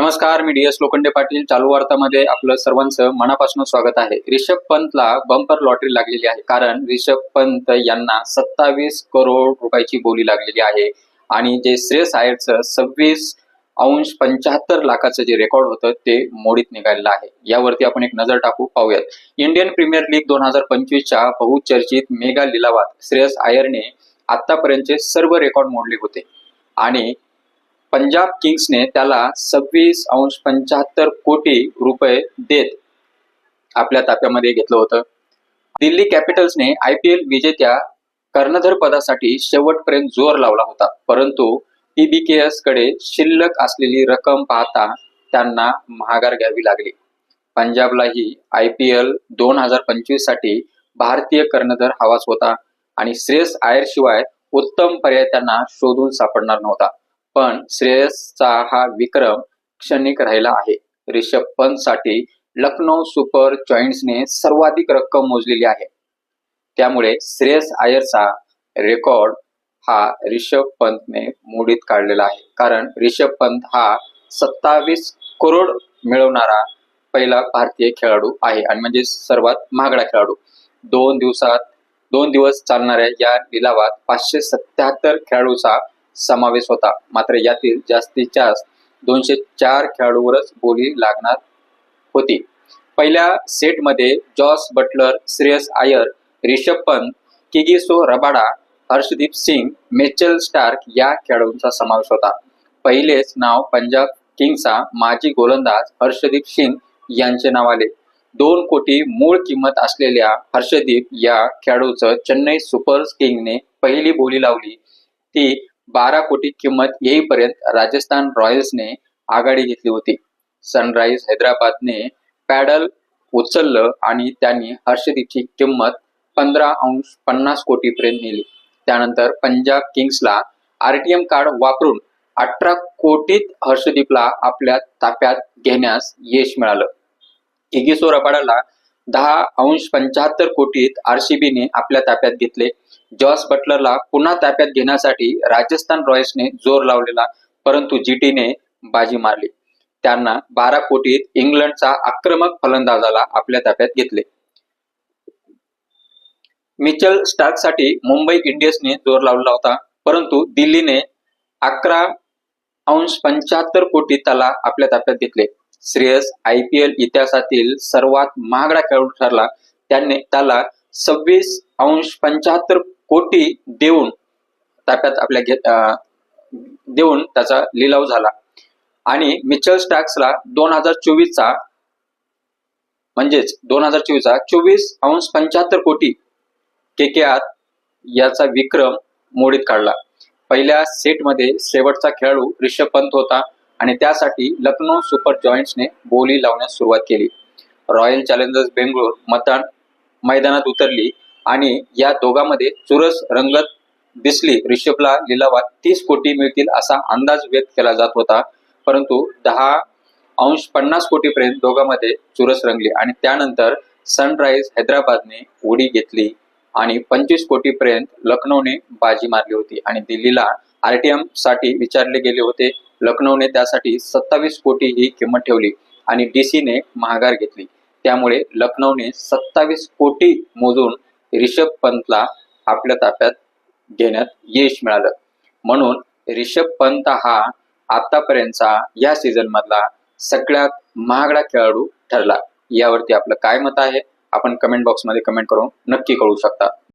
नमस्कार मी D S Lokhande Patil. चालू वार्तामध्ये आपलं सर्वांचं मनापासून स्वागत आहे. रिषभ पंतला बंपर लॉटरी लागलेली आहे. कारण रिषभ पंत यांना सत्तावीस करोड रुपयाची बोली लागलेली आहे. आणि जे श्रेयस आयरचं सव्वीस अंश पंच्याहत्तर लाखाचं जे रेकॉर्ड होतं ते मोडीत निघालेलं आहे. यावरती आपण एक नजर टाकू पाहूयात. इंडियन प्रीमियर लीग दोन हजार पंचवीसच्या बहुचर्चित मेगा लिलावात श्रेयस आयरने आतापर्यंतचे सर्व रेकॉर्ड मोडले होते. आणि पंजाब किंग्सने त्याला सव्वीस अंश पंच्याहत्तर कोटी रुपये देत आपल्या ताफ्यामध्ये घेतलं होतं. दिल्ली कॅपिटल्सने आय पी एल विजेत्या कर्णधर पदासाठी शेवटपर्यंत जोर लावला होता. परंतु पीबीकेएसकडे शिल्लक असलेली रक्कम पाहता त्यांना महागार घ्यावी लागली. पंजाबलाही आय पी एल दोन हजार पंचवीससाठी भारतीय कर्णधर हवाच होता आणि श्रेयस आयर शिवाय उत्तम पर्याय त्यांना शोधून सापडणार नव्हता. पण श्रेयसचा हा विक्रम क्षणिक राहिला आहे. रिषभ पंतसाठी लखनौ सुपर जॉईंट्सने सर्वाधिक रक्कम मोजलेली आहे. त्यामुळे श्रेयस आयरचा रेकॉर्ड हा रिषभ पंतने मोडीत काढलेला आहे. कारण रिषभ पंत हा सत्तावीस करोड मिळवणारा पहिला भारतीय खेळाडू आहे आणि म्हणजे सर्वात महागडा खेळाडू. दोन दिवसात दोन दिवस चालणाऱ्या या लिलावात पाचशे सत्याहत्तर खेळाडूचा समावेश होता. मात्र यातील जास्तीत जास्त दोनशे चार खेळाडूवरच बोली लागणार होती. पहिल्या सेटमध्ये Jos Buttler Shreyas Iyer Rishabh Pant Kagiso Rabada Harshdeep Singh Mitchell Starc या खेळाडूंचा समावेश होता. पहिलेच नाव पंजाब किंग्सचा माजी गोलंदाज हर्षदीप सिंग यांचे नाव आले. दोन कोटी मूळ किंमत असलेल्या हर्षदीप या खेळाडूचं चेन्नई सुपर किंगने पहिली बोली लावली. ती बारा कोटी किंमत येईपर्यंत राजस्थान रॉयल्सने आघाडी घेतली होती. सनराईज हैदराबादने पॅडल उचललं आणि त्यांनी हर्षदीची किंमत पंधरा अंश पन्नास कोटीपर्यंत नेली. त्यानंतर पंजाब किंग्सला आरटीएम कार्ड वापरून अठरा कोटीत हर्षदीपला आपल्या ताफ्यात घेण्यास यश मिळालं. इगिसो रबाडाला दहा अंश पंच्याहत्तर कोटीत आरसीबीने आपल्या ताफ्यात घेतले. जॉस बटलरला पुन्हा ताफ्यात घेण्यासाठी राजस्थान रॉयल्सने जोर लावलेला परंतु जीटीने बाजी मारली. त्यांना बारा कोटीत इंग्लंडचा आक्रमक फलंदाजाला आपल्या ताफ्यात घेतले. मिचल स्टार्कसाठी मुंबई इंडियन्सने जोर लावला होता परंतु दिल्लीने अकरा अंश पंच्याहत्तर कोटी त्याला आपल्या ताफ्यात घेतले. श्रेयस आय पी एल इतिहासातील सर्वात महागडा खेळाडू ठरला. त्याने त्याला सव्वीस अंश पंच्याहत्तर कोटी देऊन ताब्यात आपल्या घेत देऊन त्याचा लिलाव झाला. आणि मिचल स्टॅक्सला दोन हजार चोवीसचा म्हणजेच दोन हजार चोवीसचा चोवीस अंश पंच्याहत्तर कोटी के के आर याचा विक्रम मोडीत काढला. पहिल्या सेटमध्ये शेवटचा खेळाडू रिषभ पंत होता आणि त्यासाठी लखनौ सुपर जॉईंट्सने बोली लावण्यास सुरुवात केली. रॉयल चॅलेंजर्स बेंगलोर मतदान मैदानात उतरली आणि या दोघांमध्ये चुरस रंगत दिसली रिषभला लिलावात तीस कोटी मिळतील असा अंदाज व्यक्त केला जात होता. परंतु दहा अंश पन्नास कोटीपर्यंत दोघांमध्ये चुरस रंगली आणि त्यानंतर सनराईज हैदराबादने उडी घेतली आणि पंचवीस कोटीपर्यंत लखनौने बाजी मारली होती आणि दिल्लीला आरटीएमसाठी विचारले गेले होते. लखनौने त्यासाठी सत्तावीस कोटी ही किंमत ठेवली आणि डीसीने महागार घेतली. त्यामुळे लखनौने सत्तावीस कोटी मोजून रिषभ पंतला आपल्या ताफ्यात घेण्यात यश मिळालं. म्हणून रिषभ पंत हा आतापर्यंतचा या सीझन मधला सगळ्यात महागडा खेळाडू ठरला. यावरती आपलं काय मत आहे? आपण कमेंट बॉक्समध्ये कमेंट करून नक्की कळू शकता.